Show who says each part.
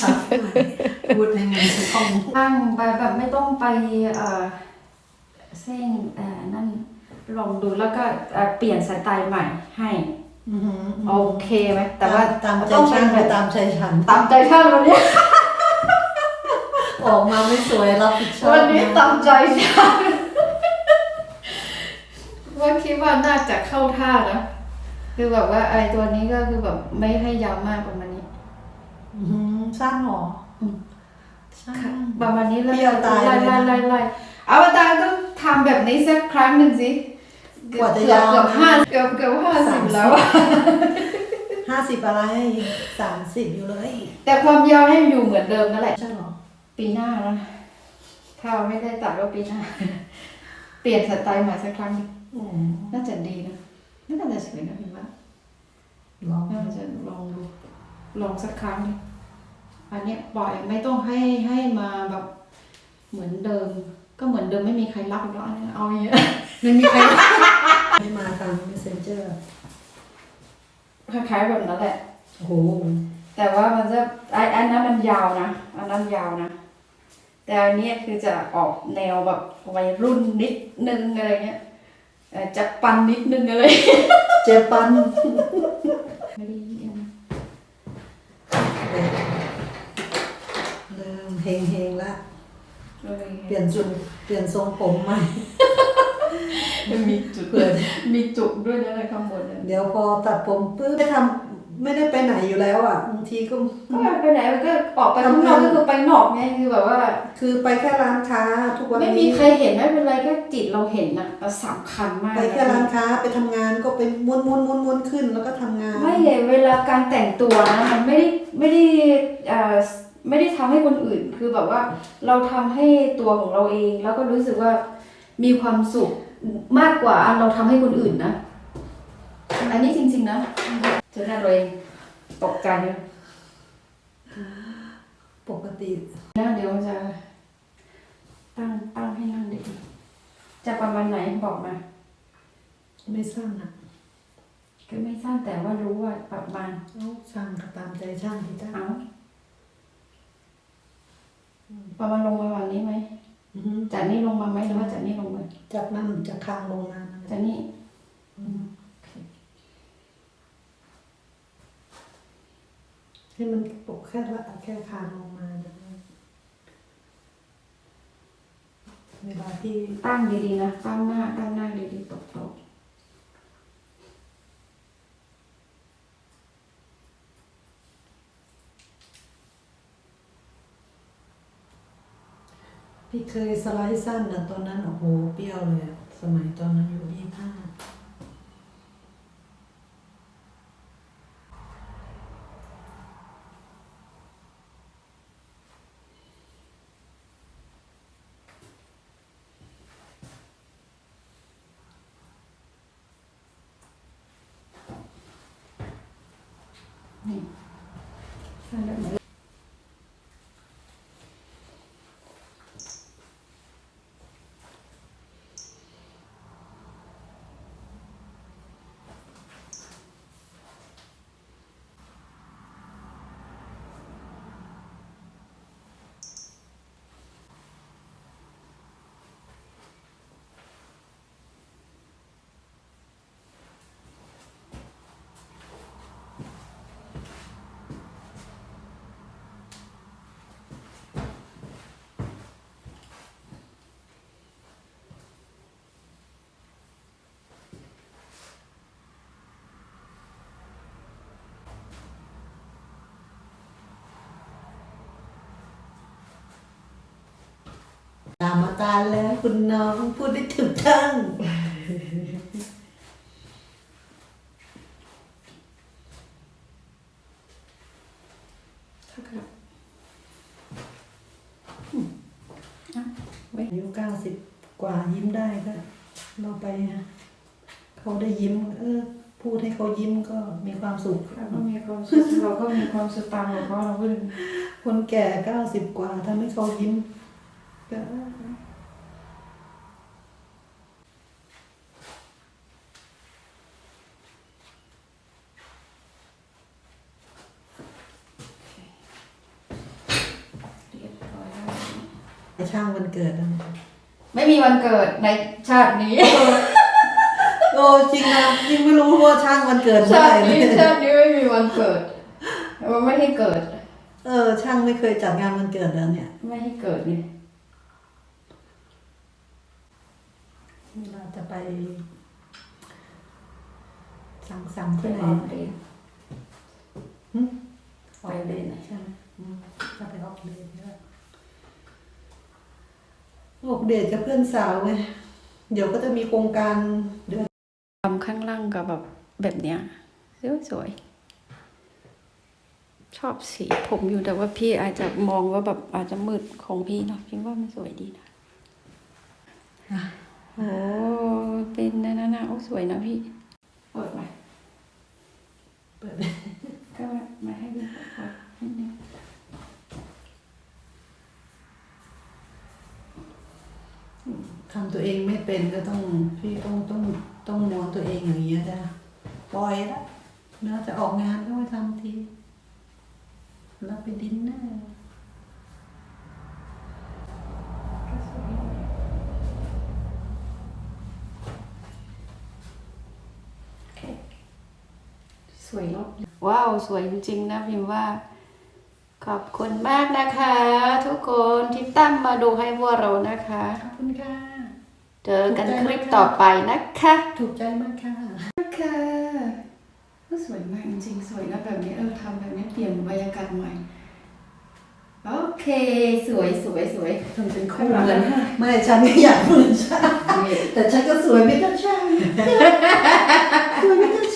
Speaker 1: ชัดหน่อยพูดให้มันคล่อง
Speaker 2: ข้างไปแบบไม่ต้องไปเอ่อเส้นเอ่อนั่นลองดูแล้วก็เอ่อเปลี่ยนสไตล์ใหม่ให้
Speaker 1: อือหือ
Speaker 2: โอเคไหมแต่ว่า
Speaker 1: ตามใจ
Speaker 2: ต้อง
Speaker 1: ช่าง
Speaker 2: เป็น
Speaker 1: ไป
Speaker 2: แบบ
Speaker 1: ตามใจฉัน
Speaker 2: ตามใจช่างวันนี้
Speaker 1: ออกมาไม่สวยรับผิดชอบ
Speaker 2: วันนี้ะตามใจช่างว่าคิดว่าน่าจะเข้าท่านะคือแบบว่าไอ้ตัวนี้ก็คือแบบไม่ให้ยาวมากประมาณนี้
Speaker 1: อือหือสร้างหรออ
Speaker 2: ม
Speaker 1: สร้าง
Speaker 2: ประมาณนี้แล้ว
Speaker 1: เปรี้ยวตาย
Speaker 2: ไล่
Speaker 1: เลย
Speaker 2: ไล่
Speaker 1: นะ
Speaker 2: ไล่ไล่เอาวตารต้องทำแบบนี้สักครั้งหนึ่งสิ
Speaker 1: กว่าจะ
Speaker 2: เกือบ
Speaker 1: ยาว
Speaker 2: เกือบห้าเกือบเกือบห้าสิบแล้วอะ
Speaker 1: ห้าสิบอะไรสามสิบอยู่เลย
Speaker 2: แต่ความยาวให้อยู่เหมือนเดิมนั่นแหละ
Speaker 1: ใช่หรอ
Speaker 2: ปีหน้าแล้วนะถ้าไม่ได้ตัดก็ปีหน้า เปลี่ยนสไตล์ใหม่สักครั้งหนึ่ง
Speaker 1: อืม
Speaker 2: น่าจะดีนะน่าจะสวยนะพี่ว่า
Speaker 1: ลอง
Speaker 2: น่าจะลองดูลองสักครั้งหนึ่ง อันเนี้ยปล่อยไม่ต้องให้ให้มาแบบเหมือนเดิม ก็เหมือนเดิมไม่มีใครรับอีกแล้วอันเนี้ยเอาอย่างเงี้ย
Speaker 1: ไม่มีใครไม่มาทาง messenger
Speaker 2: คล้ายๆแบบนั้นแหละ
Speaker 1: โอ้โห
Speaker 2: แต่ว่ามันจะไออันนั้นมันยาวนะอันนั้นยาวนะ แต่อันเนี้ยคือจะออกแนวแบบวัยรุ่นนิดนึงอะไรเงี้ยเอ่อจะปันนิดนึงอะไร
Speaker 1: เจปัน
Speaker 2: ไม่ได้ยิน
Speaker 1: เริ่มเฮงเฮงๆละ
Speaker 2: เลย
Speaker 1: เปลี่ยนจุดเปลี่ยนทรงผมใหม่
Speaker 2: มีจุด
Speaker 1: เผื่อ
Speaker 2: มีจุกด้วยนะข้างบนเนี่ย
Speaker 1: เดี๋ยวพอตัดผมปุ๊บไม่ทำไม่ได้ไปไหนอยู่แล้วอะบางทีก็
Speaker 2: ก็ไปไหนมันก็ออกไปข้างนอกก็คือไปนอกไงคือแบบว่า
Speaker 1: คือไปแค่ร้านค้าทุกวัน
Speaker 2: ไม่มี
Speaker 1: นี้
Speaker 2: ใครเห็นไม่เป็นไรแค่จิตเราเห็นนะสำคัญมาก
Speaker 1: ไปแค่ร้านค้าไปทำงานก็ไปม้วนม้วนม้วนม้วนขึ้นแล้วก็ทำงาน
Speaker 2: ไม่เลยเวลาการแต่งตัวนะมันไม่ได้ไม่ได้เอ่อ ไม่ได้ทำให้คนอื่น คือแบบว่าเราทำให้ตัวของเราเอง แล้วก็รู้สึกว่ามีความสุขมากกว่าอันเราทำให้คนอื่นนะ อันนี้จริง ๆ นะเจอหน้าตัวเองตกใจเลย
Speaker 1: ปกติ
Speaker 2: นะเดี๋ยวจะตั้งตั้งให้นั่งดีจะประมาณไหนบอกมา
Speaker 1: ไม่สร้างอะ
Speaker 2: ก็ไม่ทราบแต่ว่ารู้ว่าประมาณ
Speaker 1: เอาช่างก็ตามใจช่างที่จ้า
Speaker 2: เอา ประมาณลงมาวันนี้ไหม
Speaker 1: อือหือ
Speaker 2: จากนี้ลงมาไหมหรือว่าจากนี้ลงมา
Speaker 1: จากนั่นจากคางลงมานั่นแห
Speaker 2: จา
Speaker 1: ละ
Speaker 2: กนี้
Speaker 1: ให้มันปกแค่ละแค่คางลงมานะเวลาที่
Speaker 2: ตั้งดีๆนะตั้งหน้าตั้งหน้าดีๆตกๆ
Speaker 1: พี่เคยสไลด์สั้นนะตอนนั้นโอ้โหเปรี้ยวเลยอะสมัยตอนนั้นอยู่ยี่ห้า
Speaker 2: นี่ใช่แบบนี้
Speaker 1: ตามอาการแล้วคุณน้องพูดได้ถูกต้องอายุเก้าสิบกว่ายิ้มได้ก็เราไปนะเขาได้ยิ้ม เออ พูดให้เขายิ้มก็มีความสุข
Speaker 2: เราก็มีความสุขเราก็มีความสุขตามของเขาเราก็เลย
Speaker 1: คนแก่เก้าสิบกว่าทำให้เขายิ้มก็ ช่างวันเกิดแล้วนะ
Speaker 2: ไม่มีวันเกิดในชาตินี้
Speaker 1: โอ้จริงนะยังไม่รู้ว่าช่างวันเกิดเมื่
Speaker 2: ชาตินี้ชาตินี้ไม่มีวันเกิดมันไม่ให้เกิด
Speaker 1: เออ ช่างไม่เคยจัดงานวันเกิดแล้วเนี่ย
Speaker 2: ไม่ให้เกิดเนี่ย
Speaker 1: เวลาจะไปสั่งสรรค์
Speaker 2: ไป
Speaker 1: ที่ไหน
Speaker 2: ออกเดท
Speaker 1: หึ
Speaker 2: ไปเดทไหน
Speaker 1: ใช่ไหมอืมจะไปออกเดทด้วยออกเดทกับเพื่อนสาวไงเดี๋ยวก็จะมีโครงการเดือน
Speaker 2: ทำข้างล่างกับแบบแบบเนี้ยสวยสวยชอบสีผมอยู่แต่ว่าพี่อาจจะมองว่าแบบอาจจะมืดของพี่เนาะพี่ว่ามันสวยดีนะ
Speaker 1: อะ
Speaker 2: โอ้เป็นนะนะนะโอ้สวยนะพี่ เปิดไหม
Speaker 1: เปิด
Speaker 2: ก็มาให้ดูก่อนนิดนึง
Speaker 1: ทำตัวเองไม่เป็นก็ต้องพี่ต้องต้องต้องม้วนตัวเองอย่างเงี้ยจ้ะปล่อยละเนื้อจะออกงานก็ไม่ทำทีแล้วไปดินเนอร์
Speaker 2: ก็สวยโอเคส วยเนาะว้าวสวยจริงๆนะพิมพ์ว่า ขอบคุณมากนะคะ ทุกคนที่ตั้มมาดูให้พวกเรานะคะ
Speaker 1: ขอบคุณค่ะ
Speaker 2: เจอกันคลิปต่อไปนะคะ
Speaker 1: ถูกใจมากค่ะ
Speaker 2: ค่ะก็สวยมากจริงๆ สวยนะแบบนี้เออทำแบบนี้เปลี่ยนบรรยากาศใหม่โอเค สวยสวยสวย
Speaker 1: ทำเป็นคู่เลยไม่ฉันก็อยากเหมือนช่างแต่ฉันก็สวยไม่เท่าช่างสวยไม่เท่า